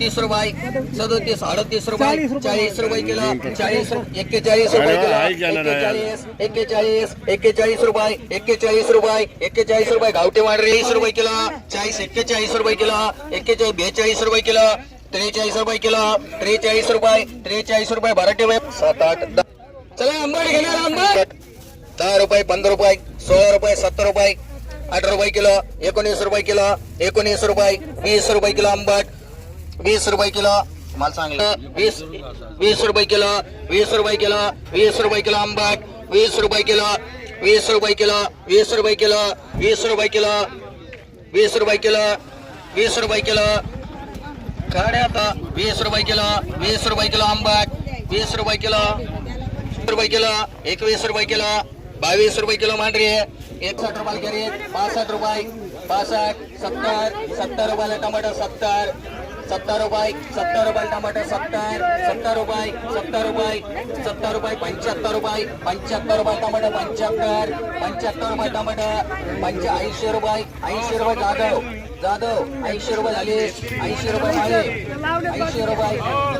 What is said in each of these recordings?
सदोतीस रुपये सदोतीस अडतीस रुपये चाळीस रुपये किलो चाळीस एक्केचाळीस रुपये किलो एक्केचाळीस एक्केचाळीस एक्केचाळीस रुपये एक्केचाळीस रुपये एक्केचाळीस रुपये. गावठी वाढरे वीस रुपये किलो चाळीस एक्केचाळीस रुपये किलो एक्केचाळीस बेचाळीस रुपये किलो त्रेचाळीस रुपये किलो त्रेचाळीस रुपये त्रेचाळीस रुपये. भराटे सात आठ दहा. चला आंबट घेणार आंबट दहा रुपये पंधरा रुपये सोळा रुपये सत्तर रुपये अठरा रुपये किलो एकोणीस रुपये किलो एकोणीस रुपये वीस रुपये किलो आंबट वीस रुपये किलो मला सांगितलं वीस वीस रुपये किलो वीस रुपये किलो वीस रुपये किलो आंबट वीस रुपये किलो वीस रुपये किलो वीस रुपये किलो वीस रुपये किलो वीस रुपये किलो वीस रुपये किलो काढे आता वीस रुपये किलो वीस रुपये किलो आंबट वीस रुपये किलो रुपये किलो एकवीस रुपये किलो बावीस रुपये किलो मांडरी एकसठ रुपये कॅरेट पासष्ट रुपये पासष्ट सत्तर सत्तर रुपयाला टमाटर सत्तर सत्तर रुपये सत्तर रुपये टमाटर सत्तर सत्तर रुपये सत्तर रुपये सत्तर रुपये पंच्याहत्तर रुपये पंच्याहत्तर रुपये टमाटर पंच्याहत्तर पंच्याहत्तर रुपये टमाटर पंच ऐंशी रुपये ऐंशी रुपये जाधव जाधव ऐंशी रुपये झाले ऐंशी रुपये झाले ऐंशी रुपये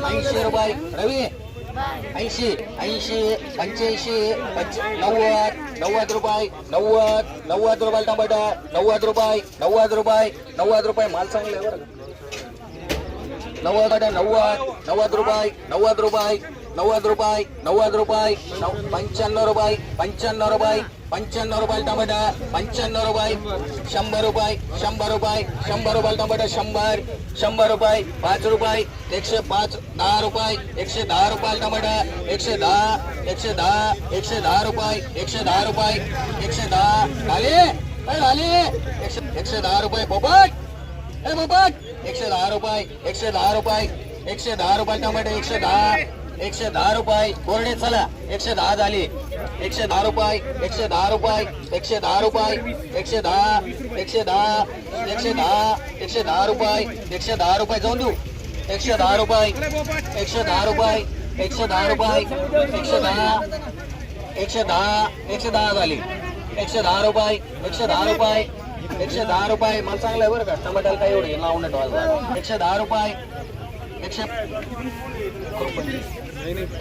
ऐंशी रुपये रवी ऐंशी ऐंशी पंच्याऐंशी पंच नव्वद नव्वद रुपये नव्वद नव्वद रुपये टमाटर नव्वद रुपये नव्वद रुपये नव्वद रुपये माल चांगले बरं नव्वद नव्वद नव्वद रुपये नव्वद रुपये नव्वद रुपये नव्वद रुपये पंच्याण्णव रुपये पंच्याण्णव रुपये पंच्याण्णव रुपये टमाटा पंच्याण्णव रुपये शंभर रुपये शंभर रुपये शंभर रुपये टमाटा शंभर शंभर रुपये पाच रुपये एकशे पाच दहा रुपये एकशे दहा रुपये टमाटा एकशे दहा एकशे दहा एकशे दहा रुपये एकशे दहा रुपये एकशे दहा झाले? झाले? एकशे एकशे दहा रुपये पोपट पोपट! एकशे दहा रुपये एकशे दहा रुपये एकशे दहा रुपये टमाटे एकशे दहा एकशे दहा रुपये कोरडे चला एकशे दहा झाली एकशे दहा रुपये एकशे दहा रुपये एकशे दहा रुपये एकशे दहा एकशे दहा एकशे दहा एकशे दहा रुपये एकशे दहा रुपये जाऊन देऊ एकशे दहा रुपये एकशे दहा रुपये एकशे दहा रुपये एकशे दहा एकशे दहा एकशे दहा झाली एकशे दहा रुपये एकशे दहा रुपये एकशे दहा रुपये. मला चांगलं आहे बरं का? टमाट्याला काय एवढे लावून ठेवायला एकशे दहा रुपये. एकशे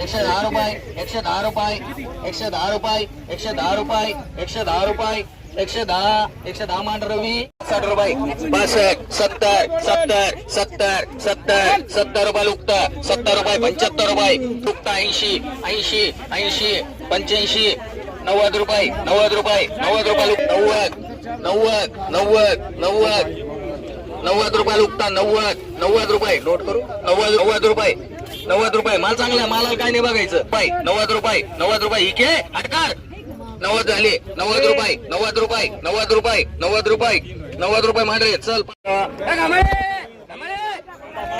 एकशे दहा रुपये. एकशे दहा रुपये. एकशे दहा रुपये. एकशे दहा रुपये. एकशे दहा रुपये. एकशे दहा. एकशे दहा मान रवी. साठ रुपये. बासष्ट सत्तर सत्तर सत्तर सत्तर सत्तर रुपये लुकत. सत्तर रुपये पंच्याहत्तर रुपये. लुकत ऐंशी ऐंशी ऐंशी पंच्याऐंशी नव्वद रुपये नव्वद रुपये नव्वद रुपये लुक नव्वद. नव्वद नव्वद नव्वद नव्वद रुपये लुकता नव्वद नव्वद रुपये. नोट करू? नव्वद नव्वद रुपये. नव्वद रुपये. माल चांगला आहे, मालाला काय नाही बघायचं. पाय नव्वद रुपये नव्वद रुपये. इके अटकार नव्वद झाले नव्वद रुपये. नव्वद रुपये नव्वद रुपये. नव्वद रुपये नव्वद रुपये. मांडरे. चल.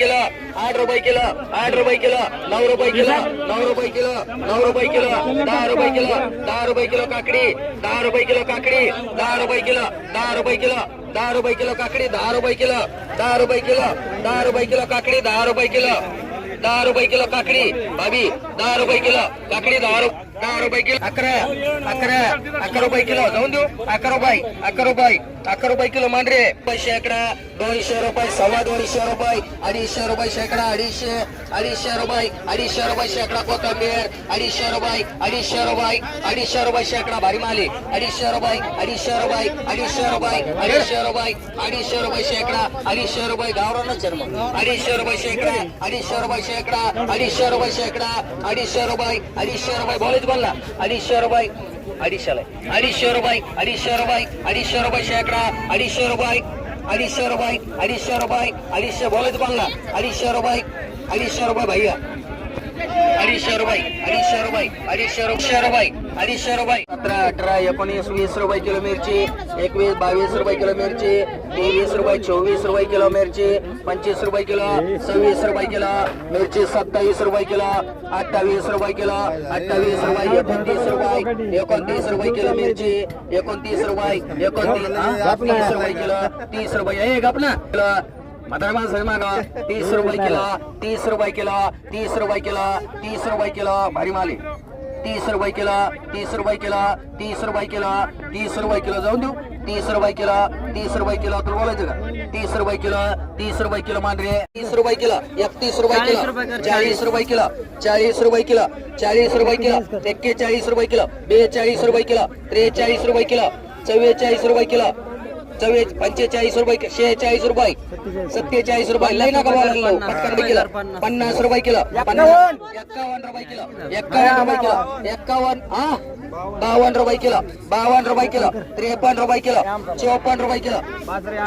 किलो आठ रुपये किलो आठ रुपये किलो नऊ रुपये किलो नऊ रुपये किलो नऊ रुपये किलो दहा रुपये किलो दहा रुपये किलो काकडी दहा रुपये किलो काकडी दहा रुपये किलो दहा रुपये किलो दहा रुपये किलो काकडी दहा रुपये किलो दहा रुपये किलो दहा रुपये किलो काकडी दहा रुपये किलो दहा रुपये किलो काकडी भाभी दहा रुपये किलो काकडी दहा रुपये दहा रुपये किलो अकरा अकरा अकरा रुपये किलो जाऊन देऊ अकरा रुपये अकरा रुपये अकरा रुपये किलो मांडरे शेकडा दोनशे रुपये सव्वा दोनशे रुपये अडीचशे रुपये शेकडा अडीचशे अडीचशे रुपये अडीचशे रुपये शेकडा कोथंबीर अडीचशे रुपये अडीचशे रुपये अडीचशे रुपये शेकडा भारी माली अडीचशे रुपये अडीचशे रुपये अडीचशे रुपये अडीचशे रुपये अडीचशे रुपये शेकडा अडीचशे रुपये गावरान जन्म अडीचशे रुपये शेकडा अडीचशे रुपये शेकडा अडीचशे रुपये शेकडा अडीचशे रुपये अडीचशे रुपये बोलच बोलला अडीचशे रुपये अडीचशेला अडीचशे रुपये अडीचशे रुपये अडीचशे रुपये शेकडा अडीचशे रुपये अडीचशे रुपये अडीचशे रुपये अडीचशे बोलच बोलला अडीचशे रुपये अडीचशे रुपये भैया. अडीचशे रुपये अडीचशे रुपये अडीचशे रुपये रुपये. अडीचशे रुपये सतरा अठरा एकोणीस वीस रुपये किलो मिरची एकवीस बावीस रुपये किलो मिरची तेवीस रुपये चोवीस रुपये किलो मिरची पंचवीस रुपये किलो सव्वीस रुपये किलो मिरची सत्तावीस रुपये किलो अठ्ठावीस रुपये किलो अठ्ठावीस रुपये एकोणतीस रुपये एकोणतीस रुपये किलो मिरची एकोणतीस रुपये एकोणतीस तीस रुपये किलो तीस रुपये एक आपला किलो म्हातारा माणसं तीस रुपये किलो तीस रुपये किलो तीस रुपये किलो तीस रुपये किलो भारी माली तीस रुपये किलो तीस रुपये किलो तीस रुपये किलो तीस रुपये किलो जाऊन देऊ तीस रुपये किलो तीस रुपये किलो तुला बोलायचं का तीस रुपये किलो तीस रुपये किलो मांडरे तीस रुपये किलो एकतीस रुपये किलो चाळीस रुपये किलो चाळीस रुपये किलो चाळीस रुपये किलो एक्केचाळीस रुपये किलो बेचाळीस रुपये किलो त्रेचाळीस रुपये किलो चव्वेचाळीस रुपये किलो चव्वे पंचेचाळीस रुपये शेहेचाळीस रुपये सत्तेचाळीस रुपये लई नका बोलायला. पटकन बी किलो पन्नास रुपये किलो पन्नास एक्कावन्न रुपये किलो एक्कावन्न रुपये किलो एक्कावन्न हा बावन्न रुपये किलो बावन्न रुपये किलो त्रेपन्न रुपये किलो चौपन्न रुपये किलो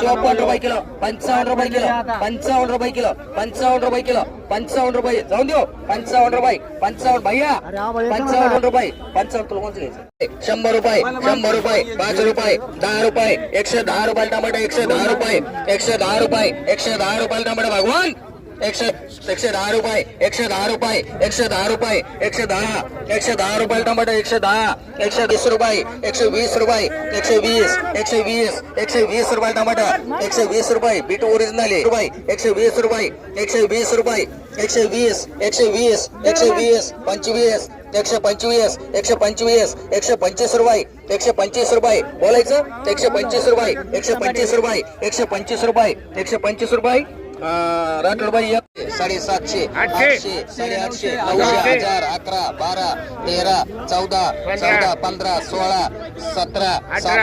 चौपन्न रुपये किलो पंचावन्न रुपये किलो पंचावन्न रुपये किलो पंचावन्न रुपये किलो पंचावन्न रुपये जाऊन देऊ पंचावन्न रुपये पंचावन्न भैया पंचावन्न रुपये पंचावन्न तुला कोणतं घ्यायचं शंभर रुपये शंभर रुपये पाच रुपये दहा रुपये एकशे दहा रुपये टमाटर एकशे दहा रुपये एकशे दहा रुपये एकशे दहा रुपये टमाटर भगवान! एकशे एकशे दहा रुपये एकशे दहा रुपये एकशे दहा रुपये एकशे दहा एकशे दहा रुपये टमाटर एकशे दहा एकशे वीस रुपये एकशे वीस रुपये एकशे वीस एकशे वीस एकशे वीस रुपये टमाटर एकशे वीस रुपये बीट ओरिजिनल रुपये एकशे वीस रुपये एकशे वीस रुपये एकशे वीस एकशे वीस एकशे वीस पंचवीस एकशे पंचवीस एकशे पंचवीस एकशे पंचवीस रुपये एकशे पंचवीस रुपये बोलायचं एकशे पंचवीस रुपये एकशे पंचवीस रुपये एकशे पंचवीस रुपये एकशे पंचवीस रुपये राठोडबाई साडेसातशे आठशे साडेआठशे नऊशे हजार अकरा बारा तेरा चौदा चौदा पंधरा सोळा सतरा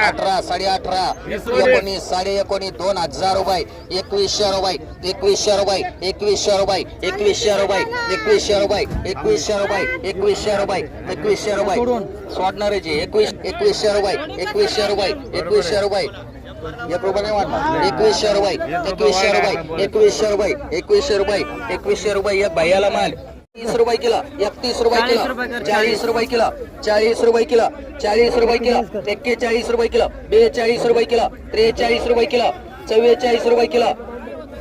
अठरा साडे अठरा एकोणीस साडे एकोणीस दोन हजार रुपये एकवीसशे रुपये एकवीसशे रुपये एकवीसशे रुपये एकवीसशे रुपये एकवीसशे रुपये एकवीसशे रुपये एकवीसशे रुपये एकवीसशे रुपये सोडणाऱ्याचे एकवीस एकवीसशे रुपये एकवीसशे रुपये एकवीसशे रुपये एक रुपये वाटणार एकवीसशे रुपये एकवीसशे रुपये एकवीसशे रुपये एकवीसशे रुपये एकवीसशे रुपये एक भैयाला माल तीस रुपये किलो एकतीस रुपये किलो चाळीस रुपये किलो चाळीस रुपये किलो चाळीस रुपये किलो एक्केचाळीस रुपये किलो बेचाळीस रुपये किलो त्रेचाळीस रुपये किलो चव्वेचाळीस रुपये किलो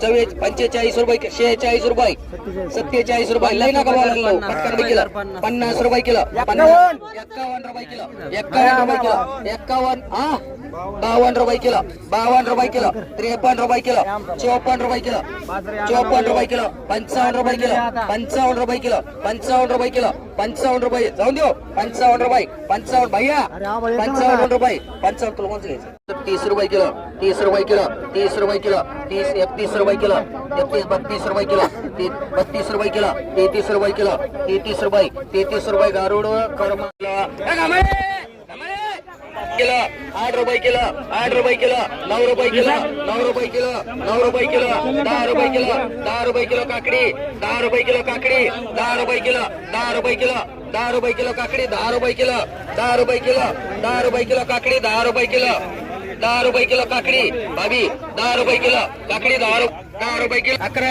चव्वे पंचेचाळीस रुपये शेहेचाळीस रुपये सत्तेचाळीस रुपये लई नका बोलायला. पटकन किलो पन्नास रुपये किलो पन्नास एक्कावन्न रुपये किलो एक्कावन्न रुपये किलो एक्कावन्न हा बावन्न रुपये किलो बावन्न रुपये किलो त्रेपन्न रुपये किलो चौपन्न रुपये किलो चौपन्न रुपये किलो पंचावन्न रुपये किलो पंचावन्न रुपये किलो पंचावन्न रुपये किलो पंचावन्न रुपये. जाऊन देऊ. पंचावन्न रुपये. पंचावन्न भैया. पंचावन्न रुपये. पंचावन्न तुला कोणतं घ्यायचं? तीस रुपये किलो. तीस रुपये किलो. तीस रुपये किलो. तीस एकतीस रुपये किलो. एकतीस बत्तीस रुपये किलो. बत्तीस रुपये किलो. तेहतीस रुपये किलो. तेहतीस रुपये. तेहतीस रुपये. गारुड कर्म किलो आठ रुपये किलो आठ रुपये किलो नऊ रुपये किलो नऊ रुपये किलो नऊ रुपये किलो दहा रुपये किलो दहा रुपये किलो काकडी दहा रुपये किलो काकडी दहा रुपये किलो दहा रुपये किलो दहा रुपये किलो काकडी दहा रुपये किलो दहा रुपये किलो दहा रुपये किलो काकडी दहा रुपये किलो दहा रुपये किलो काकडी भाभी दहा रुपये किलो काकडी दहा रुपये दहा रुपये किलो अकरा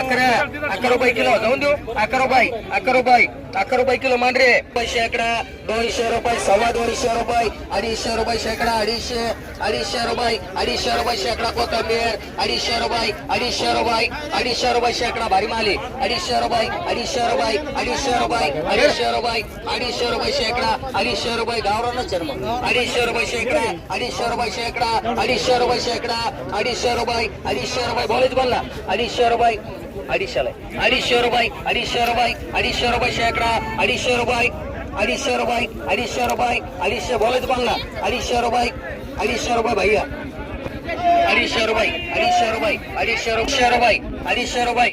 अकरा अकरा रुपये किलो. जाऊन देऊ. अकरा रुपये अकरा रुपये अकरा रुपये किलो मांडरे. शेकडा दोनशे रुपये सव्वा दोनशे रुपये अडीचशे रुपये शेकडा अडीचशे अडीचशे रुपये अडीचशे रुपये शेकडा कोथंबीर अडीचशे रुपये अडीचशे रुपये अडीचशे रुपये शेकडा भारी माली. अडीचशे रुपये अडीचशे रुपये अडीचशे रुपये अडीचशे रुपये अडीचशे रुपये शेकडा अडीचशे रुपये गावरानच जन्म. अडीचशे रुपये शेकडा अडीचशे रुपये शेकडा अडीचशे रुपये शेकडा अडीचशे रुपये अडीचशे रुपये बोलायच बोलला अडीचशे रुपये अडीचशेला अडीचशे रुपये अडीचशे रुपये अडीचशे रुपये शेकडा अडीचशे रुपये अडीचशे रुपये अडीचशे रुपये अडीचशे बोलायच बोलला अडीचशे रुपये अडीचशे रुपये भैया अडीचशे रुपये अडीचशे रुपये अडीचशे रुपये रुपये अडीचशे रुपये